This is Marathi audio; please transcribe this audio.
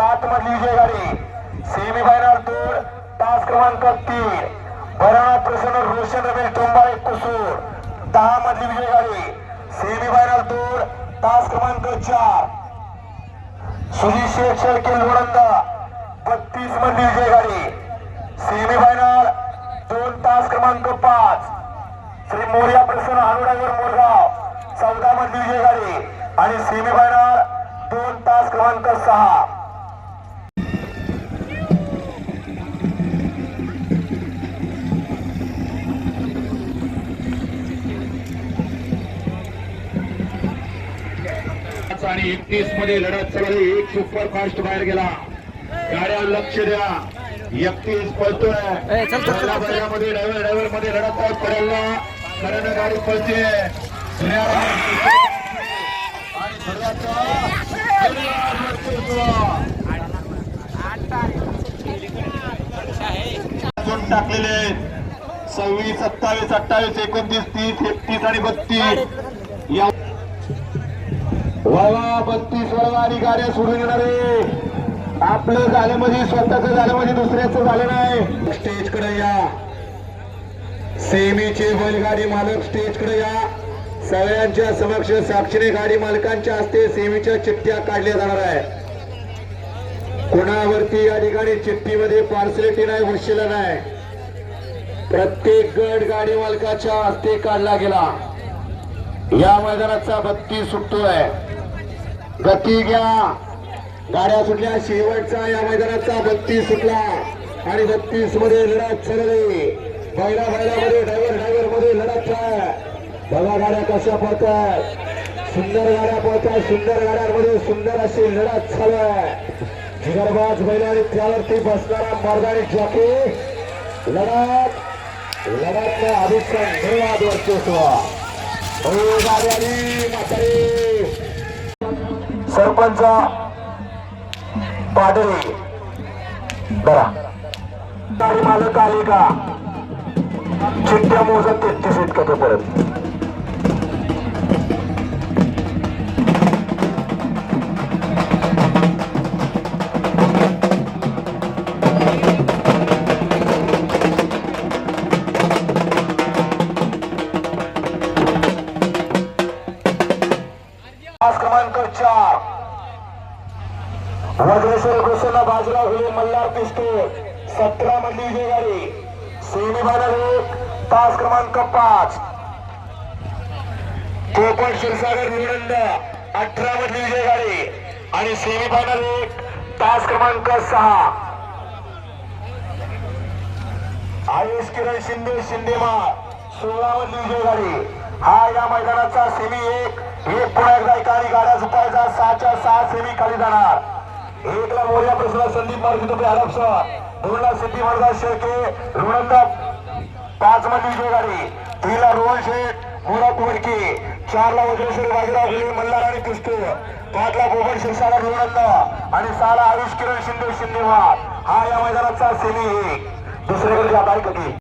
आतमधली विजय गाडी तास क्रमांक तीन. भरणा प्रसन्न रोशन रमेश टोंबाळे कुसूर. दहा मधली विजय गाडी सेमी तोड तास क्रमांक चार. सुजीत शेख शेळके लोणंदा. बत्तीस मधली विजय गाडी सेमी दोन तास क्रमांक पाच. श्री मोर्या प्रसन्न हानुडागर मोरगाव चौदा मधली विजय गाडी आणि सेमी फायनल दोन तास क्रमांक सहा. आणि एकतीसमध्ये लढत चालली एक सुपर फास्ट बाहेर गेला. गाड्या लक्ष द्या. एकतीस पळतोय. बैलामध्ये ड्रायव्हर ड्रायव्हरमध्ये लढत आहे पडेलला कारण गाडी पळते टाकलेले सव्वीस सत्तावीस अठ्ठावीस एकोणतीस तीस एकतीस आणि बत्तीस. या वळवा बत्तीस वळवा कार्य गाड्या सोडून येणारे आपलं झालं म्हणजे स्वतःच झालं म्हणजे दुसऱ्याचं झालं नाही. स्टेजकडे या. सेमीचे बैलगाडी मालक स्टेजकडे या. सगळ्यांच्या समक्ष साक्षीने गाडी मालकांच्या हस्ते सेमीच्या चिठ्ठ्या काढल्या जाणार आहे कोणावरती या ठिकाणी चिठ्ठीमध्ये पार्सलिटी नाही वशिला नाही. प्रत्येक गट गाडी मालकाच्या हस्ते काढला गेला. या मैदानाचा बत्ती सुटतोय. गती घ्या. गाड्या सुटल्या शेवटचा या मैदानाचा बत्ती सुटला. आणि बत्तीसमध्ये लढत सरली. बैला बैलामध्ये ड्रायव्हरमध्ये बघा गाड्या कशा पळतात सुंदर गाड्या पळतात सुंदर गाड्यांमध्ये सुंदर अशी लढत चालू आहे. जिगरबाज बैल आणि त्यावरती बसणारा मर्दानी जॉकी. लढत लढत अभिषेक धन्यवाद वर्चस्व. हो, सरपंच पाडळी बरा मालक आली का? चिठ्ठ्या मोजत तेहतीस इतकं परत. क्रमांक चार. वज्रेश्वर घोषणा बाजूला हुले मल्हार पिस्तूल सतरा मधली विजय गाडी. सेमी फायनल एक तास क्रमांक पाच. कोकण क्षीरसागर लोणंद अठरा मधली विजय गाडी. आणि सेमी फायनल एक तास क्रमांक सहा. आयुष किरण शिंदे शिंदेमार सोळा मधली विजय गाडी. हा या मैदानाचा सेमी एक एक पुन्हा एकदा एका गाड्या झुपायचा सहाच्या सहा सेमी खाली जाणार. एकला मोर्या प्रश्न संदीप मारुती तुपे आरक्ष दोनला सिद्धी मार्गा शेळके. रुणंदा पाच मधली विजय गाडी. तीनला रोहन शेठ मोरा कुवडकी चारला वज्रेश्वर बाजीराव गुले मल्हार आणि कुस्ते पाचला गोबन शिरसागर लोणंदा आणि सहाला आयुष किरण शिंदे शिंदेवार हा या मैदानाचा सेमी एक दुसरीकडे बारीक कधी